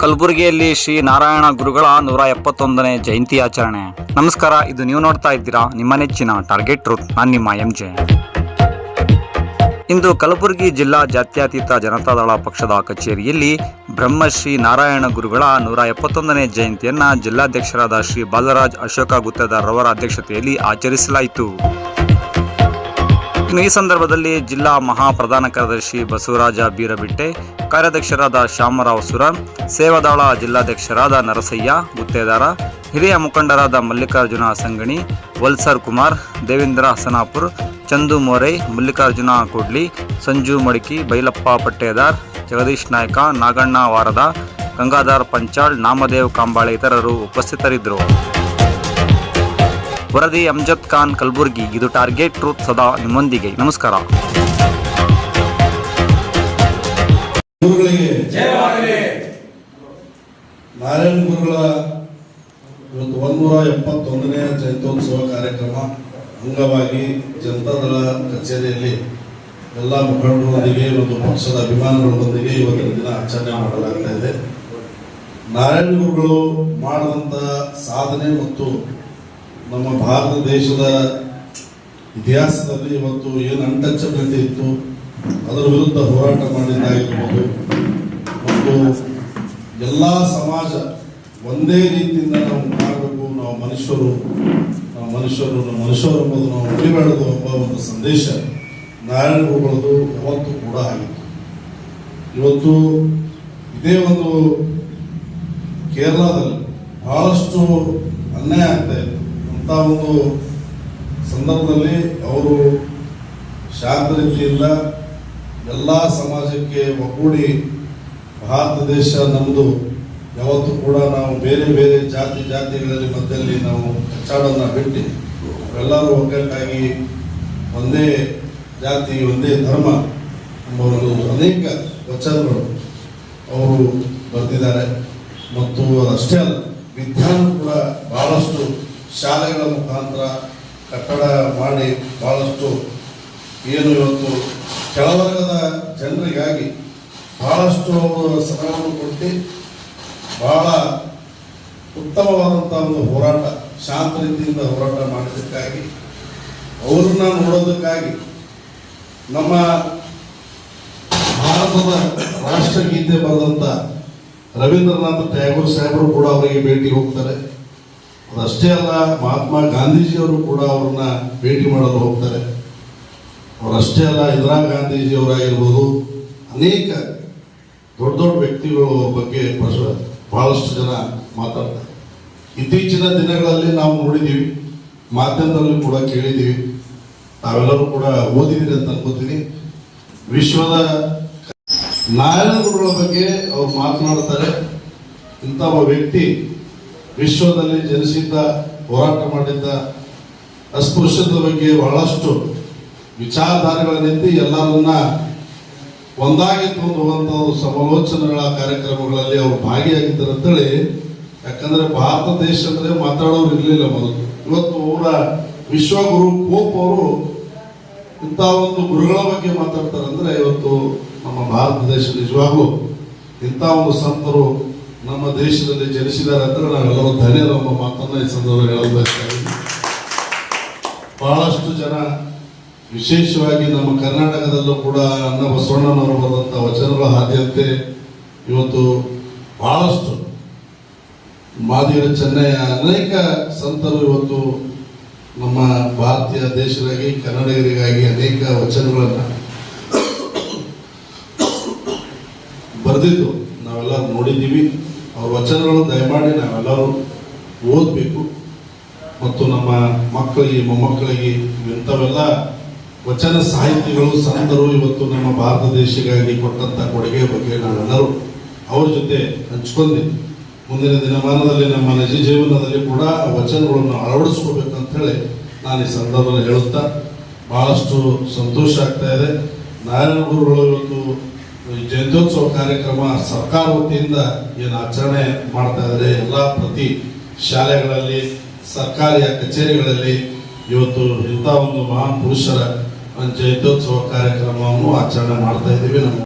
ಕಲಬುರಗಿಯಲ್ಲಿ ಶ್ರೀ ನಾರಾಯಣ ಗುರುಗಳ ನೂರ ಎಪ್ಪತ್ತೊಂದನೇ ಜಯಂತಿ ಆಚರಣೆ. ನಮಸ್ಕಾರ, ಇದು ನೀವು ನೋಡ್ತಾ ಇದ್ದೀರಾ ನಿಮ್ಮ ನೆಚ್ಚಿನ ಟಾರ್ಗೆಟ್ ರೂಟ್ ನಾನು ನಿಮ್ಮ ಎಂ ಜೆ ಇಂದು ಕಲಬುರಗಿ ಜಿಲ್ಲಾ ಜಾತ್ಯತೀತ ಜನತಾದಳ ಪಕ್ಷದ ಕಚೇರಿಯಲ್ಲಿ ಬ್ರಹ್ಮಶ್ರೀ ನಾರಾಯಣ ಗುರುಗಳ ನೂರ ಎಪ್ಪತ್ತೊಂದನೇ ಜಯಂತಿಯನ್ನು ಜಿಲ್ಲಾಧ್ಯಕ್ಷರಾದ ಶ್ರೀ ಬಾಲರಾಜ್ ಅಶೋಕ ಗುತ್ತೇದಾರ್ ರವರ ಅಧ್ಯಕ್ಷತೆಯಲ್ಲಿ ಆಚರಿಸಲಾಯಿತು. ಈ ಸಂದರ್ಭದಲ್ಲಿ ಜಿಲ್ಲಾ ಮಹಾ ಪ್ರಧಾನ ಕಾರ್ಯದರ್ಶಿ ಬಸವರಾಜ ಬೀರಬಿಟ್ಟೆ, ಕಾರ್ಯಾಧ್ಯಕ್ಷರಾದ ಶ್ಯಾಮರಾವ್ ಸುರ, ಸೇವಾದಳ ಜಿಲ್ಲಾಧ್ಯಕ್ಷರಾದ ನರಸಯ್ಯ ಗುತ್ತೇದಾರ, ಹಿರಿಯ ಮುಖಂಡರಾದ ಮಲ್ಲಿಕಾರ್ಜುನ ಸಂಗಣಿ, ವಲ್ಸರ್ ಕುಮಾರ್, ದೇವೇಂದ್ರ ಹಸನಾಪುರ್, ಚಂದು ಮೋರೈ, ಮಲ್ಲಿಕಾರ್ಜುನ ಕೊಡ್ಲಿ, ಸಂಜು ಮಡಿಕಿ, ಬೈಲಪ್ಪ ಪಟ್ಟೇದಾರ್, ಜಗದೀಶ್ ನಾಯ್ಕ, ನಾಗಣ್ಣ ವಾರದ, ಗಂಗಾಧರ್ ಪಂಚಾಳ್, ನಾಮದೇವ್ ಕಾಂಬಾಳೆ ಇತರರು ಉಪಸ್ಥಿತರಿದ್ದರು. ವರದಿ ಅಮ್ಜದ್ ಖಾನ್ ಕಲ್ಬುರ್ಗಿ. ಇದು ಟಾರ್ಗೆಟ್ ಟ್ರೂತ್ ಸದಾ ನಿಮ್ಮೊಂದಿಗೆ. ನಮಸ್ಕಾರ. ನಾರಾಯಣ ಗುರುಗಳ ಇವತ್ತು ಒಂದೂರ ಎಪ್ಪತ್ತೊಂದನೇ ಜಯಂತ್ಯೋತ್ಸವ ಕಾರ್ಯಕ್ರಮ ಅಂಗವಾಗಿ ಜನತಾದಳ ಕಚೇರಿಯಲ್ಲಿ ಎಲ್ಲ ಮುಖಂಡರೊಂದಿಗೆ ಒಂದು ಪಕ್ಷದ ಅಭಿಮಾನಿಗಳೊಂದಿಗೆ ಇವತ್ತಿನ ದಿನ ಆಚರಣೆ ಮಾಡಲಾಗ್ತಾ ಇದೆ. ನಾರಾಯಣ ಗುರುಗಳು ಮಾಡಿದಂಥ ಸಾಧನೆ ಮತ್ತು ನಮ್ಮ ಭಾರತ ದೇಶದ ಇತಿಹಾಸದಲ್ಲಿ ಇವತ್ತು ಏನು ಅಂಟಚ್ಚಬಿಲಿಟಿ ಇತ್ತು, ಅದರ ವಿರುದ್ಧ ಹೋರಾಟ ಮಾಡಿದ್ದಾಗಿರ್ಬೋದು ಮತ್ತು ಎಲ್ಲ ಸಮಾಜ ಒಂದೇ ರೀತಿಯಿಂದ ನಾವು ಮಾಡಬೇಕು, ನಾವು ಮನುಷ್ಯರು ನಾವು ಮನುಷ್ಯರು ನಮ್ಮ ಮನುಷ್ಯರು ಎಂಬುದು ನಾವು ಉಳಿಬೇಡದು ಎಂಬ ಒಂದು ಸಂದೇಶ ನಾರಾಯಣ ಹೋಗೋದು ಯಾವತ್ತೂ ಕೂಡ ಆಗಿತ್ತು. ಇವತ್ತು ಇದೇ ಒಂದು ಕೇರಳದಲ್ಲಿ ಬಹಳಷ್ಟು ಅನ್ಯಾಯ ಆಗ್ತಾ ಇದೆ. ಅಂತ ಒಂದು ಸಂದರ್ಭದಲ್ಲಿ ಅವರು ಶಾಂತ ರೀತಿಯಿಂದ ಎಲ್ಲ ಸಮಾಜಕ್ಕೆ ಒಗ್ಗೂಡಿ ಭಾರತ ದೇಶ ನಮ್ಮದು ಯಾವತ್ತೂ ಕೂಡ ನಾವು ಬೇರೆ ಬೇರೆ ಜಾತಿ ಜಾತಿಗಳಲ್ಲಿ ಮಧ್ಯದಲ್ಲಿ ನಾವು ಕಚ್ಚಾಡನ್ನು ಬಿಟ್ಟು ಎಲ್ಲರೂ ಒಗ್ಗಟ್ಟಾಗಿ ಒಂದೇ ಜಾತಿ, ಒಂದೇ ಧರ್ಮ ಎಂಬ ಅನೇಕ ವಚನಗಳು ಅವರು ಬರೆದಿದ್ದಾರೆ. ಮತ್ತು ಅಷ್ಟೇ ಅಲ್ಲ, ವಿಜ್ಞಾನ ಕೂಡ ಬಹಳಷ್ಟು ಶಾಲೆಗಳ ಮುಖಾಂತರ ಕಟ್ಟಡ ಮಾಡಿ ಭಾಳಷ್ಟು ಏನು ಇವತ್ತು ಕೆಳವರ್ಗದ ಜನರಿಗಾಗಿ ಭಾಳಷ್ಟು ಅವರು ಸಮಯವನ್ನು ಕೊಟ್ಟು ಭಾಳ ಉತ್ತಮವಾದಂಥ ಒಂದು ಹೋರಾಟ, ಶಾಂತ ರೀತಿಯಿಂದ ಹೋರಾಟ ಮಾಡಿದ್ದಕ್ಕಾಗಿ, ಅವ್ರನ್ನ ನೋಡೋದಕ್ಕಾಗಿ ನಮ್ಮ ಭಾರತದ ರಾಷ್ಟ್ರಗೀತೆ ಬರೆದಂಥ ರವೀಂದ್ರನಾಥ ಟ್ಯಾಗೋರ್ ಸಾಹೇಬರು ಕೂಡ ಅವರಿಗೆ ಭೇಟಿ ಹೋಗ್ತಾರೆ. ಅದಷ್ಟೇ ಅಲ್ಲ, ಮಹಾತ್ಮ ಗಾಂಧೀಜಿಯವರು ಕೂಡ ಅವ್ರನ್ನ ಭೇಟಿ ಮಾಡಲು ಹೋಗ್ತಾರೆ. ಅವರಷ್ಟೇ ಅಲ್ಲ, ಇಂದಿರಾ ಗಾಂಧೀಜಿಯವರಾಗಿರ್ಬೋದು, ಅನೇಕ ದೊಡ್ಡ ದೊಡ್ಡ ವ್ಯಕ್ತಿಗಳು ಬಗ್ಗೆ ಬಹಳಷ್ಟು ಜನ ಮಾತಾಡ್ತಾರೆ. ಇತ್ತೀಚಿನ ದಿನಗಳಲ್ಲಿ ನಾವು ನೋಡಿದ್ದೀವಿ ಮಾಧ್ಯಮದಲ್ಲಿ ಕೂಡ ಕೇಳಿದ್ದೀವಿ ತಾವೆಲ್ಲರೂ ಕೂಡ ಓದಿದ್ದೀರಿ ಅಂತ ಅನ್ಕೋತೀನಿ. ವಿಶ್ವದ ನಾಯಕರುಗಳ ಬಗ್ಗೆ ಅವ್ರು ಮಾತನಾಡ್ತಾರೆ. ಇಂಥ ಒಬ್ಬ ವ್ಯಕ್ತಿ ವಿಶ್ವದಲ್ಲಿ ಜನಿಸಿದ್ದ ಹೋರಾಟ ಮಾಡಿದ್ದ ಅಸ್ಪೃಶ್ಯದ ಬಗ್ಗೆ ಬಹಳಷ್ಟು ವಿಚಾರಧಾರೆಗಳನ್ನೆತ್ತಿ ಎಲ್ಲರನ್ನ ಒಂದಾಗಿ ಹೋಗುವಂತ ಸಮಾಲೋಚನೆಗಳ ಕಾರ್ಯಕ್ರಮಗಳಲ್ಲಿ ಅವರು ಭಾಗಿಯಾಗಿದ್ದರು ಅಂತೇಳಿ. ಯಾಕಂದ್ರೆ ಭಾರತ ದೇಶ ಅಂದ್ರೆ ಮಾತಾಡೋರು ಇರಲಿಲ್ಲ ಮೊದಲು. ಇವತ್ತು ಅವರ ವಿಶ್ವಗುರು ಪೋಪ್ ಅವರು ಇಂಥ ಒಂದು ಗುರುಗಳ ಬಗ್ಗೆ ಮಾತಾಡ್ತಾರೆ ಅಂದ್ರೆ ಇವತ್ತು ನಮ್ಮ ಭಾರತ ದೇಶ ನಿಜವಾಗ್ಲೂ ಇಂಥ ಒಂದು ಸಂತರು ನಮ್ಮ ದೇಶದಲ್ಲಿ ಜನಿಸಿದಾರೆ ನಾವೆಲ್ಲರೂ ಧನ್ಯರ ಒಬ್ಬ ಮಾತನ್ನ ಈ ಸಂದರ್ಭದಲ್ಲಿ ಹೇಳಲು ಬಯಸ್ತಾ ಬಹಳಷ್ಟು ಜನ, ವಿಶೇಷವಾಗಿ ನಮ್ಮ ಕರ್ನಾಟಕದಲ್ಲೂ ಕೂಡ ಅನ್ನ ಬಸವಣ್ಣನವರು ಬರೆದಂಥ ವಚನಗಳ ಆದ್ಯತೆ ಇವತ್ತು ಬಹಳಷ್ಟು ಮಾದಿಯ ಚೆನ್ನೈಯ ಅನೇಕ ಸಂತರು ಇವತ್ತು ನಮ್ಮ ಭಾರತೀಯ ದೇಶದಾಗಿ ಕನ್ನಡಿಗರಿಗಾಗಿ ಅನೇಕ ವಚನಗಳನ್ನು ಬರೆದಿದ್ದು. ನಾವೆಲ್ಲ ನೋಡಿದ್ದೀವಿ. ಅವ್ರ ವಚನಗಳು ದಯಮಾಡಿ ನಾವೆಲ್ಲರೂ ಓದಬೇಕು. ಮತ್ತು ನಮ್ಮ ಮಕ್ಕಳಿಗೆ, ಮೊಮ್ಮಕ್ಕಳಿಗೆ ಇಂಥವೆಲ್ಲ ವಚನ ಸಾಹಿತಿಗಳು, ಸಂತರು ಇವತ್ತು ನಮ್ಮ ಭಾರತ ದೇಶಕ್ಕಾಗಿ ಕೊಟ್ಟಂಥ ಕೊಡುಗೆ ಬಗ್ಗೆ ನಾವೆಲ್ಲರೂ ಅವ್ರ ಜೊತೆ ಹಂಚ್ಕೊಂಡು ಮುಂದಿನ ದಿನಮಾನದಲ್ಲಿ ನಮ್ಮ ನಿಜ ಜೀವನದಲ್ಲಿ ಕೂಡ ಆ ವಚನಗಳನ್ನು ಅಳವಡಿಸ್ಕೋಬೇಕಂತ ಹೇಳಿ ನಾನು ಈ ಸಂದರ್ಭದಲ್ಲಿ ಹೇಳುತ್ತಾ ಭಾಳಷ್ಟು ಸಂತೋಷ ಆಗ್ತಾ ಇದೆ. ನಾರಾಯಣ ಗುರುಗಳು ಇವತ್ತು ಜಯಂತ್ಯೋತ್ಸವ ಕಾರ್ಯಕ್ರಮ ಸರ್ಕಾರ ವತಿಯಿಂದ ಏನು ಆಚರಣೆ ಮಾಡ್ತಾ ಇದ್ದಾರೆ ಎಲ್ಲ ಪ್ರತಿ ಶಾಲೆಗಳಲ್ಲಿ, ಸರ್ಕಾರಿ ಕಚೇರಿಗಳಲ್ಲಿ ಇವತ್ತು ಇಂಥ ಒಂದು ಮಹಾನ್ ಪುರುಷರ ಒಂದು ಜಯಂತ್ಯೋತ್ಸವ ಕಾರ್ಯಕ್ರಮವನ್ನು ಆಚರಣೆ ಮಾಡ್ತಾ ಇದ್ದೀವಿ. ನಮ್ಮ